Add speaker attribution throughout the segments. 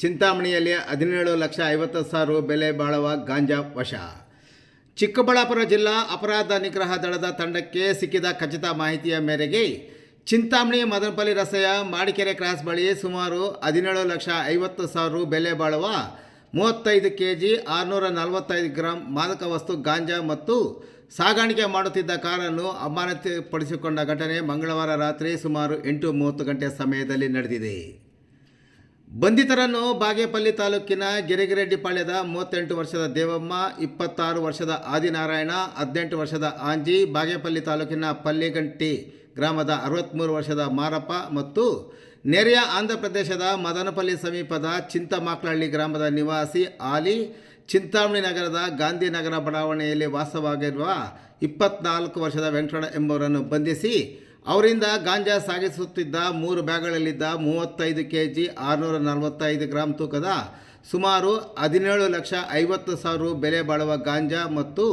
Speaker 1: ಚಿಂತಾಮಣಿಯಲ್ಲಿ ಹದಿನೇಳು ಲಕ್ಷ ಐವತ್ತು ಸಾವಿರ ಬೆಲೆ ಬಾಳುವ ಗಾಂಜಾ ವಶ. ಚಿಕ್ಕಬಳ್ಳಾಪುರ ಜಿಲ್ಲಾ ಅಪರಾಧ ನಿಗ್ರಹ ದಳದ ತಂಡಕ್ಕೆ ಸಿಕ್ಕಿದ ಖಚಿತ ಮಾಹಿತಿಯ ಮೇರೆಗೆ ಚಿಂತಾಮಣಿ ಮದನಪಲ್ಲಿ ರಸ್ತೆಯ ಮಾಡಿಕೆರೆ ಕ್ರಾಸ್ ಬಳಿ ಸುಮಾರು ಹದಿನೇಳು ಲಕ್ಷ ಐವತ್ತು ಸಾವಿರ ಬೆಲೆ ಬಾಳುವ ಮೂವತ್ತೈದು ಕೆ ಜಿ ಆರುನೂರ ನಲವತ್ತೈದು ಗ್ರಾಂ ಮಾದಕ ವಸ್ತು ಗಾಂಜಾ ಮತ್ತು ಸಾಗಾಣಿಕೆ ಮಾಡುತ್ತಿದ್ದ ಕಾರನ್ನು ಅಮಾನತುಪಡಿಸಿಕೊಂಡ ಘಟನೆ ಮಂಗಳವಾರ ರಾತ್ರಿ ಸುಮಾರು ಎಂಟು ಮೂವತ್ತು ಗಂಟೆ ಸಮಯದಲ್ಲಿ ನಡೆದಿದೆ. ಬಂಧಿತರನ್ನು ಬಾಗೇಪಲ್ಲಿ ತಾಲೂಕಿನ ಗಿರಿಗಿರೆಡ್ಡಿಪಾಳ್ಯದ ಮೂವತ್ತೆಂಟು ವರ್ಷದ ದೇವಮ್ಮ, ಇಪ್ಪತ್ತಾರು ವರ್ಷದ ಆದಿನಾರಾಯಣ, ಹದಿನೆಂಟು ವರ್ಷದ ಆಂಜಿ, ಬಾಗೇಪಲ್ಲಿ ತಾಲೂಕಿನ ಪಲ್ಲಿಗಂಟಿ ಗ್ರಾಮದ ಅರವತ್ತ್ಮೂರು ವರ್ಷದ ಮಾರಪ್ಪ ಮತ್ತು ನೆರೆಯ ಆಂಧ್ರ ಪ್ರದೇಶದ ಮದನಪಲ್ಲಿ ಸಮೀಪದ ಚಿಂತಮಾಕ್ಲಹಳ್ಳಿ ಗ್ರಾಮದ ನಿವಾಸಿ ಆಲಿ, ಚಿಂತಾಮಣಿ ನಗರದ ಗಾಂಧಿನಗರ ಬಡಾವಣೆಯಲ್ಲಿ ವಾಸವಾಗಿರುವ ಇಪ್ಪತ್ನಾಲ್ಕು ವರ್ಷದ ವೆಂಕಟ ಎಂಬುವರನ್ನು ಬಂಧಿಸಿ ಅವರಿಂದ ಗಾಂಜಾ ಸಾಗಿಸುತ್ತಿದ್ದ ಮೂರು ಬ್ಯಾಗ್ಗಳಲ್ಲಿದ್ದ ಮೂವತ್ತೈದು ಕೆ ಜಿ ಆರುನೂರ ನಲವತ್ತೈದು ಗ್ರಾಂ ತೂಕದ ಸುಮಾರು ಹದಿನೇಳು ಲಕ್ಷ ಐವತ್ತು ಸಾವಿರ ಬೆಲೆ ಬಾಳುವ ಗಾಂಜಾ ಮತ್ತು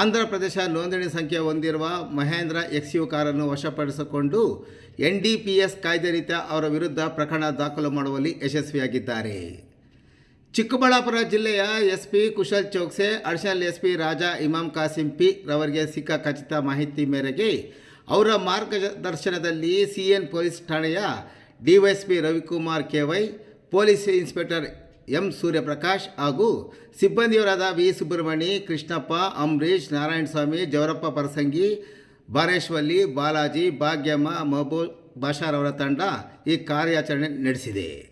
Speaker 1: ಆಂಧ್ರ ಪ್ರದೇಶ ನೋಂದಣಿ ಸಂಖ್ಯೆ ಹೊಂದಿರುವ ಮಹೇಂದ್ರ ಎಕ್ಸ್ ಯು ಕಾರನ್ನು ವಶಪಡಿಸಿಕೊಂಡು ಎನ್ ಡಿ ಪಿ ಎಸ್ ಕಾಯ್ದೆ ರೀತ್ಯ ಅವರ ವಿರುದ್ಧ ಪ್ರಕರಣ ದಾಖಲು ಮಾಡುವಲ್ಲಿ ಯಶಸ್ವಿಯಾಗಿದ್ದಾರೆ. ಚಿಕ್ಕಬಳ್ಳಾಪುರ ಜಿಲ್ಲೆಯ S P Kushal Chokse additional S P Raja Imam Kasim P ರವರಿಗೆ ಸಿಕ್ಕ ಖಚಿತ ಮಾಹಿತಿ ಮೇರೆಗೆ ಅವರ ಮಾರ್ಗದರ್ಶನದಲ್ಲಿ ಸಿ ಎನ್ ಪೊಲೀಸ್ ಠಾಣೆಯ DYSP Ravikumar KY police inspector M Suryaprakash ಹಾಗೂ ಸಿಬ್ಬಂದಿಯವರಾದ ವಿ ಸುಬ್ರಹ್ಮಣಿ, ಕೃಷ್ಣಪ್ಪ ಅಂಬರೀಶ್ ನಾರಾಯಣಸ್ವಾಮಿ, ಜವರಪ್ಪ ಪರಸಂಗಿ, ಬಾರೇಶ್ವಲ್ಲಿ, ಬಾಲಾಜಿ, ಭಾಗ್ಯಮ್ಮ, ಮಹಬೂಬ್ ಅವರ ತಂಡ ಈ ಕಾರ್ಯಾಚರಣೆ ನಡೆಸಿದೆ.